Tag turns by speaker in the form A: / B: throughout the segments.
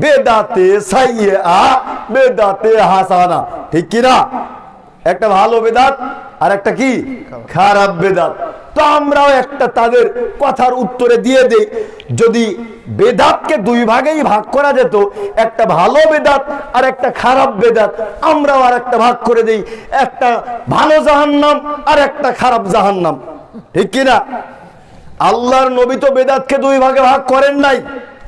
A: বেদাতে সাইয়ে আ, বেদাতে হাসানা। ঠিক কি না একটা ভালো বেদাত, আর একটা কি? খারাপ বেদাত। তো আমরাও একটা তাদের কথার উত্তরে দিয়ে দেই। যদি বেদাতকে দুই ভাগেই ভাগ করা যেত, একটা ভালো বেদাত আর একটা খারাপ বেদাত, আমরাও আর একটা ভাগ করে দেই। একটা ভালো জাহান্নাম আর একটা খারাপ জাহান্নাম। ঠিক কি না আল্লাহর নবী তো বেদাতকে দুই ভাগে ভাগ করেন নাই।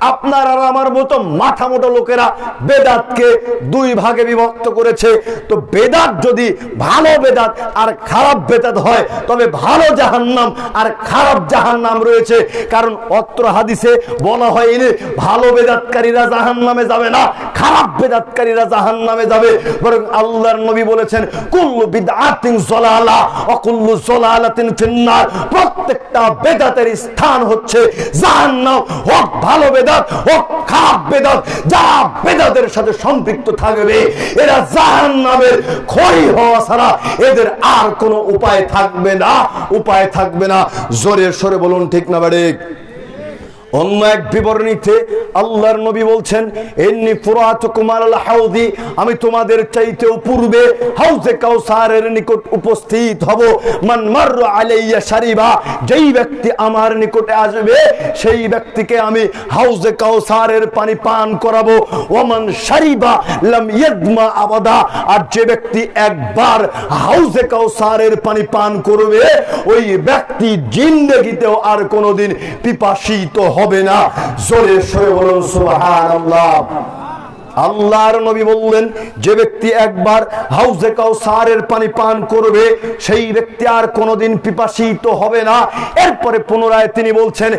A: আপনার আর আমার মতো মাথা মোটো লোকেরা বেদাতকে দুই ভাগে বিভক্ত করেছে। তো বেদাত যদি ভালো বেদাত আর খারাপ বেদাত হয়, তবে ভালো জাহান্নাম আর খারাপ জাহান্নাম রয়েছে। কারণ অত্র হাদিসে বলা হয়নি ভালো বেদাতকারীরা জাহান্নামে যাবে না, খারাপ বেদাতকারীরা জাহান্নামে যাবে। বরং আল্লাহর নবী বলেছেন, কুল্লু বিদআতিন জলালা ওয়া কুল্লু ফিন্নার। প্রত্যেকটা বেদাতের স্থান হচ্ছে জাহান্নাম। হোক ভালো বেদাত হোক খাপ বেদাত, যা বেদাতের সাথে সম্পৃক্ত থাকবে, এরা জাহান নামের খড়ি হওয়া ছাড়া এদের আর কোনো উপায় থাকবে না, উপায় থাকবে না। জোরে সরে বলুন, ঠিক না বাড়ি অন্য এক বিবরণীতে আল্লাহর নবী বলছেন এমনি ফুরাত কুমার হাউদি আমি তোমাদের চাইতেও পূর্বে হাউজে কাউসারের নিকট উপস্থিত হব। মান মার আলাইয়া সারিবা, যেই ব্যক্তি আমার নিকটে আসবে, সেই ব্যক্তিকে আমি হাউজে কাউসারের পানি পান করাবো। ওমান সারিবা লাম ইয়াদমা আবাদা, আর যে ব্যক্তি একবার হাউজে কাউসারের পানি পান করবে, ওই ব্যক্তি জিন্দগিতেও আর কোনোদিন পিপাসিত হবে না। জোরে সরে বলুন সুবহানাল্লাহ। আল্লাহর নবী বললেন, যে ব্যক্তি একবার হাউজে কাউসারের পানি পান করবে, সেই ব্যক্তি আর কোনোদিন পিপাসিত হবে না। এরপরে পুনরায় তিনি বলছেন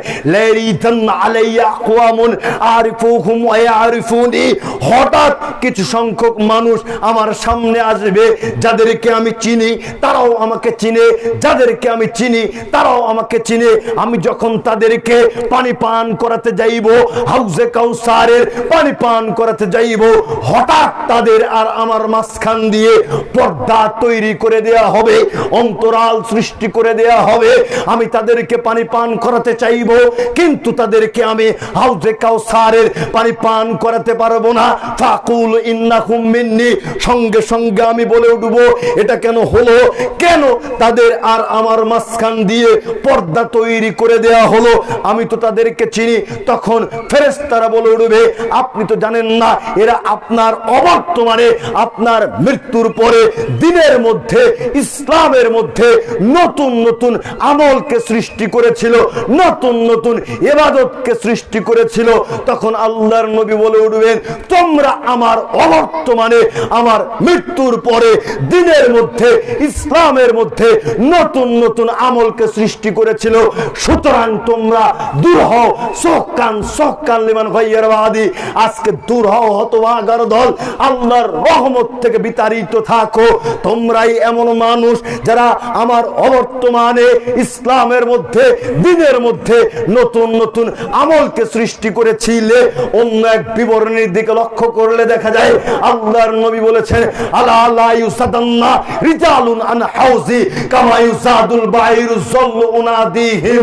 A: হঠাৎ কিছু সংখ্যক মানুষ আমার সামনে আসবে, যাদেরকে আমি চিনি, তারাও আমাকে চিনে। যাদেরকে আমি চিনি, তারাও আমাকে চিনে। আমি যখন তাদেরকে পানি পান করাতে যাইব, হাউজে কাউসারের পানি পান করাতে যাইব হঠাৎ তাদের আর আমার মাঝখান দিয়ে পর্দা তৈরি করে দেয়া হবে, অন্তরাল সৃষ্টি করে দেয়া হবে। আমি তাদেরকে পানি পান করাতে চাইব, কিন্তু তাদেরকে আমি হাউজে কাউসারের পানি পান করাতে পারব না। ফাকুল ইন্নাকুম মিন্নি, সঙ্গে সঙ্গে আমি বলে উঠব, এটা কেন হলো? কেন তাদের আর আমার মাঝখান দিয়ে পর্দা তৈরি করে দেয়া হলো? আমি তো তাদেরকে চিনি, তখন ফেরেস্তারা বলে উঠবে, আপনি তো জানেন না এরা আপনার অবর্তমানে আপনার মৃত্যুর পরে দিনের মধ্যে, ইসলামের মধ্যে নতুন নতুন আমলকে সৃষ্টি করেছিল, নতুন নতুন এবাদতকে সৃষ্টি করেছিল। তখন আল্লাহর নবী বলে উঠবেন, তোমরা আমার অবর্তমানে আমার মৃত্যুর পরে দিনের মধ্যে, ইসলামের মধ্যে নতুন নতুন আমলকে সৃষ্টি করেছিল। সুতরাং তোমরা দূর হও সকান সকান লিমান ভাইয়ার আজকে দূর হও হতভাগার দল? আল্লাহর রহমত থেকে বিতাড়িত থাকো। তোমরাই এমন মানুষ যারা আমার অবর্তমানে ইসলামের মধ্যে, দিনের মধ্যে নতুন নতুন আমলকে সৃষ্টি করেছিলে। অন্য এক বিবরণীর দিকে লক্ষ্য করলে দেখা যায়, আল্লাহর নবী বলেছেন, আলা আলা ইউসাদান্না রিজালুন আন হাউজি কামা ইউসাদুল বাইরু যাল্লু উনাদিহিম